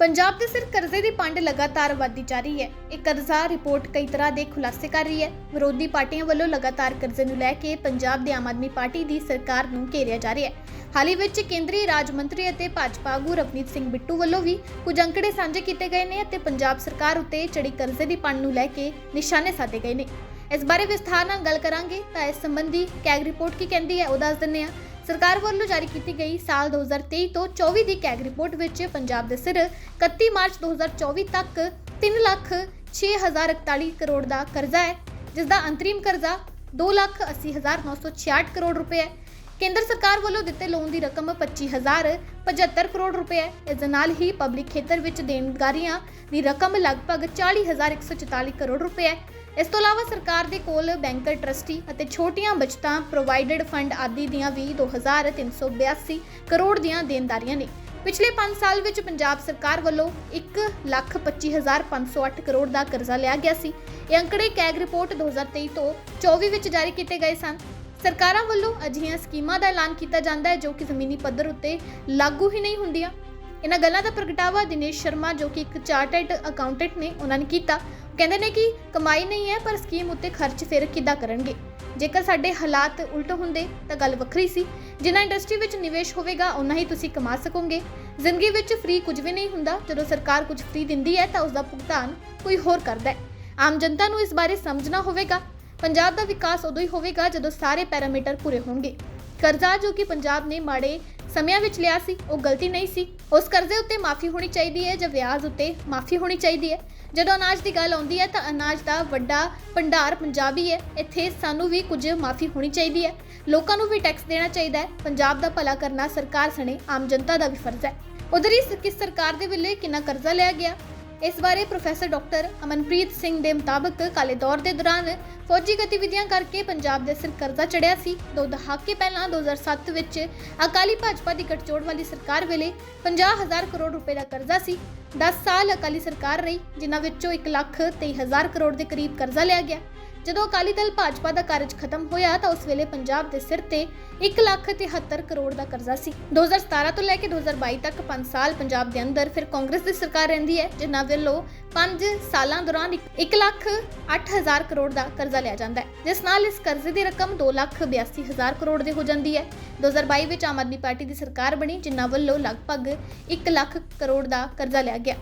ਪੰਜਾਬ ਦੇ ਸਿਰ ਕਰਜ਼ੇ ਦੀ ਪੰਡ ਲਗਾਤਾਰ ਵਧਦੀ ਜਾ ਰਹੀ ਹੈ। ਇਹ ਕਰਜ਼ਾ ਰਿਪੋਰਟ ਕਈ ਤਰ੍ਹਾਂ ਦੇ ਖੁਲਾਸੇ ਕਰ ਰਹੀ ਹੈ। ਵਿਰੋਧੀ ਪਾਰਟੀਆਂ ਵੱਲੋਂ ਲਗਾਤਾਰ ਕਰਜ਼ੇ ਨੂੰ ਲੈ ਕੇ ਪੰਜਾਬ ਦੇ ਆਮ ਆਦਮੀ ਪਾਰਟੀ ਦੀ ਸਰਕਾਰ ਨੂੰ ਘੇਰਿਆ ਜਾ ਰਿਹਾ ਹੈ। ਹਾਲ ਹੀ ਵਿੱਚ ਕੇਂਦਰੀ ਰਾਜ ਮੰਤਰੀ ਅਤੇ ਭਾਜਪਾ ਆਗੂ ਰਵਨੀਤ ਸਿੰਘ ਬਿੱਟੂ ਵੱਲੋਂ ਵੀ ਕੁਝ ਅੰਕੜੇ ਸਾਂਝੇ ਕੀਤੇ ਗਏ ਨੇ ਅਤੇ ਪੰਜਾਬ ਸਰਕਾਰ ਉੱਤੇ ਚੜੀ ਕਰਜ਼ੇ ਦੀ ਪੰਡ ਨੂੰ ਲੈ ਕੇ ਨਿਸ਼ਾਨੇ ਸਾਧੇ ਗਏ ਨੇ। ਇਸ ਬਾਰੇ ਵਿਸਥਾਰ ਨਾਲ ਗੱਲ ਕਰਾਂਗੇ ਤਾਂ ਇਸ ਸੰਬੰਧੀ ਕੈਗ ਰਿਪੋਰਟ ਕੀ ਕਹਿੰਦੀ ਹੈ ਉਹ ਦੱਸ ਦਿੰਨੇ ਆ ਸਰਕਾਰ ਵੱਲੋਂ ਜਾਰੀ ਕੀਤੀ ਗਈ ਸਾਲ 2023 ਤੋਂ 24 ਦੀ ਕੈਗ ਰਿਪੋਰਟ ਵਿੱਚ ਪੰਜਾਬ ਦੇ ਸਿਰ 31 ਮਾਰਚ 2024 ਤੱਕ 3 ਲੱਖ 6041 ਕਰੋੜ ਦਾ ਕਰਜ਼ਾ ਹੈ ਜਿਸ ਦਾ ਅੰਤਰਿਮ ਕਰਜ਼ਾ 2 ਲੱਖ 80966 ਕਰੋੜ ਰੁਪਏ ਹੈ। ਕੇਂਦਰ ਸਰਕਾਰ ਵੱਲੋਂ ਦਿੱਤੇ ਲੋਨ ਦੀ ਰਕਮ 25075 ਕਰੋੜ ਰੁਪਏ ਹੈ। ਇਸ ਦੇ ਨਾਲ ਹੀ ਪਬਲਿਕ ਖੇਤਰ ਵਿੱਚ ਦੇਣਦਾਰੀਆਂ ਦੀ ਰਕਮ ਲਗਭਗ 40144 ਕਰੋੜ ਰੁਪਏ ਹੈ। ਇਸ ਤੋਂ ਇਲਾਵਾ ਸਰਕਾਰ ਦੇ ਕੋਲ ਬੈਂਕਰ ਟਰਸਟੀ ਅਤੇ ਛੋਟੀਆਂ ਬਚਤਾਂ ਪ੍ਰੋਵਾਈਡਡ ਫੰਡ ਆਦਿ ਦੀਆਂ ਵੀ 2382 ਕਰੋੜ ਦੀਆਂ ਦੇਣਦਾਰੀਆਂ ਨੇ। ਪਿਛਲੇ 5 ਸਾਲ ਵਿੱਚ ਪੰਜਾਬ ਸਰਕਾਰ ਵੱਲੋਂ 125508 ਕਰੋੜ ਦਾ ਕਰਜ਼ਾ ਲਿਆ ਗਿਆ ਸੀ। ਇਹ ਅੰਕੜੇ ਕੈਗ ਰਿਪੋਰਟ 2023 ਤੋਂ 24 ਵਿੱਚ ਜਾਰੀ ਕੀਤੇ ਗਏ ਸਨ। ਸਰਕਾਰਾਂ ਵੱਲੋਂ ਅਜਿਹੀਆਂ ਸਕੀਮਾਂ ਦਾ ਐਲਾਨ ਕੀਤਾ ਜਾਂਦਾ ਹੈ ਜੋ ਕਿ ਜ਼ਮੀਨੀ ਪੱਧਰ ਉੱਤੇ ਲਾਗੂ ਹੀ ਨਹੀਂ ਹੁੰਦੀਆਂ। ਇਹਨਾਂ ਗੱਲਾਂ ਦਾ ਪ੍ਰਗਟਾਵਾ ਦਿਨੇਸ਼ ਸ਼ਰਮਾ, ਜੋ ਕਿ ਇੱਕ ਚਾਰਟਰਡ ਅਕਾਊਂਟੈਂਟ ਨੇ, ਉਹਨਾਂ ਨੇ ਕੀਤਾ। ਕਹਿੰਦੇ ਨੇ ਕਿ ਕਮਾਈ ਨਹੀਂ ਹੈ, ਪਰ ਸਕੀਮ ਉੱਤੇ ਖਰਚ ਫਿਰ ਕਿੱਦਾਂ ਕਰਨਗੇ? ਜੇਕਰ ਸਾਡੇ ਹਾਲਾਤ ਉਲਟ ਹੁੰਦੇ, ਤਾਂ ਗੱਲ ਵੱਖਰੀ ਸੀ। ਜਿੰਨਾ ਇੰਡਸਟਰੀ ਵਿੱਚ ਨਿਵੇਸ਼ ਹੋਵੇਗਾ ਉਨਾ ਹੀ ਤੁਸੀਂ ਕਮਾ ਸਕੋਗੇ। ਜ਼ਿੰਦਗੀ ਵਿੱਚ ਫ੍ਰੀ ਕੁਝ ਵੀ ਨਹੀਂ ਹੁੰਦਾ। ਜਦੋਂ ਸਰਕਾਰ ਕੁਝ ਫ੍ਰੀ ਦਿੰਦੀ ਹੈ, ਤਾਂ ਉਸ ਦਾ ਭੁਗਤਾਨ ਕੋਈ ਹੋਰ ਕਰਦਾ ਹੈ। ਆਮ ਜਨਤਾ ਨੂੰ ਇਸ ਬਾਰੇ ਸਮਝਣਾ ਹੋਵੇਗਾ। ਪੰਜਾਬ ਦਾ ਵਿਕਾਸ ਉਦੋਂ ਹੀ ਹੋਵੇਗਾ ਜਦੋਂ ਸਾਰੇ ਪੈਰਾਮੀਟਰ ਪੂਰੇ ਹੋਣਗੇ। ਕਰਜ਼ਾ ਜੋ ਕਿ ਪੰਜਾਬ ਨੇ ਮਾੜੇ ਸਮਿਆਂ ਵਿੱਚ ਲਿਆ ਸੀ, ਉਹ ਗਲਤੀ ਨਹੀਂ ਸੀ। ਉਸ ਕਰਜ਼ੇ ਉੱਤੇ ਮਾਫੀ ਹੋਣੀ ਚਾਹੀਦੀ ਹੈ ਜਾਂ ਵਿਆਜ ਉੱਤੇ ਮਾਫੀ ਹੋਣੀ ਚਾਹੀਦੀ ਹੈ? ਜਦੋਂ ਅਨਾਜ ਦੀ ਗੱਲ ਆਉਂਦੀ ਹੈ ਤਾਂ ਅਨਾਜ ਦਾ ਵੱਡਾ ਭੰਡਾਰ ਪੰਜਾਬੀ ਹੈ। ਇੱਥੇ ਸਾਨੂੰ ਵੀ ਕੁਝ ਮਾਫੀ ਹੋਣੀ ਚਾਹੀਦੀ ਹੈ। ਲੋਕਾਂ ਨੂੰ ਵੀ ਟੈਕਸ ਦੇਣਾ ਚਾਹੀਦਾ ਹੈ। ਪੰਜਾਬ ਦਾ ਭਲਾ ਕਰਨਾ ਸਰਕਾਰ ਸਣੇ, ਆਮ ਜਨਤਾ ਦਾ ਵੀ ਫਰਜ਼ ਹੈ। ਉਧਰ ਹੀ ਕਿਸ ਸਰਕਾਰ ਦੇ ਵੇਲੇ ਕਿੰਨਾ ਕਰਜ਼ਾ ਲਿਆ ਗਿਆ? ਇਸ ਬਾਰੇ ਪ੍ਰੋਫੈਸਰ ਡਾਕਟਰ ਅਮਨਪ੍ਰੀਤ ਸਿੰਘ ਦੇ ਮੁਤਾਬਕ ਕਾਲੇ ਦੌਰ ਦੇ ਦੌਰਾਨ ਫੌਜੀ ਗਤੀਵਿਧੀਆਂ ਕਰਕੇ ਪੰਜਾਬ ਦੇ ਸਿਰ ਕਰਜ਼ਾ ਚੜਿਆ ਸੀ। ਦੋ ਦਹਾਕੇ ਪਹਿਲਾਂ 2007 ਵਿੱਚ ਅਕਾਲੀ ਭਾਜਪਾ ਦੀ ਗਠਜੋੜ ਵਾਲੀ ਸਰਕਾਰ ਵੇਲੇ 50000 ਕਰੋੜ ਰੁਪਏ ਦਾ ਕਰਜ਼ਾ ਸੀ। 10 ਸਾਲ ਅਕਾਲੀ ਸਰਕਾਰ ਰਹੀ, ਜਿਨ੍ਹਾਂ ਵਿੱਚੋਂ 1 ਲੱਖ 23000 ਕਰੋੜ ਦੇ ਕਰੀਬ ਕਰਜ਼ਾ ਲਿਆ ਗਿਆ। ਜਦੋਂ ਅਕਾਲੀ ਦਲ ਭਾਜਪਾ ਦਾ ਕਾਰਜ ਖਤਮ ਹੋਇਆ ਤਾਂ ਉਸ ਵੇਲੇ ਪੰਜਾਬ ਦੇ ਸਿਰ ਤੇ 1 ਲੱਖ 73 ਕਰੋੜ ਦਾ ਕਰਜ਼ਾ ਸੀ। 2017 ਤੋਂ ਲੈ ਕੇ 2022 ਤੱਕ 5 ਸਾਲ ਪੰਜਾਬ ਦੇ ਅੰਦਰ ਫਿਰ ਕਾਂਗਰਸ ਦੀ ਸਰਕਾਰ ਰਹਿੰਦੀ ਹੈ, ਜਿਨ੍ਹਾਂ ਵੱਲੋਂ 5 ਸਾਲਾਂ ਦੌਰਾਨ 1 ਲੱਖ 8000 ਕਰੋੜ ਦਾ ਕਰਜ਼ਾ ਲਿਆ ਜਾਂਦਾ ਹੈ। ਜਿਸ ਨਾਲ ਇਸ ਕਰਜ਼ੇ ਦੀ ਰਕਮ 2 ਲੱਖ 82000 ਕਰੋੜ ਦੇ ਹੋ ਜਾਂਦੀ ਹੈ। 2022 ਵਿੱਚ ਆਮ ਆਦਮੀ ਪਾਰਟੀ ਦੀ ਸਰਕਾਰ ਬਣੀ, ਜਿਨ੍ਹਾਂ ਵੱਲੋਂ ਲਗਭਗ 1 ਲੱਖ ਕਰੋੜ ਦਾ ਕਰਜ਼ਾ ਲਿਆ ਗਿਆ।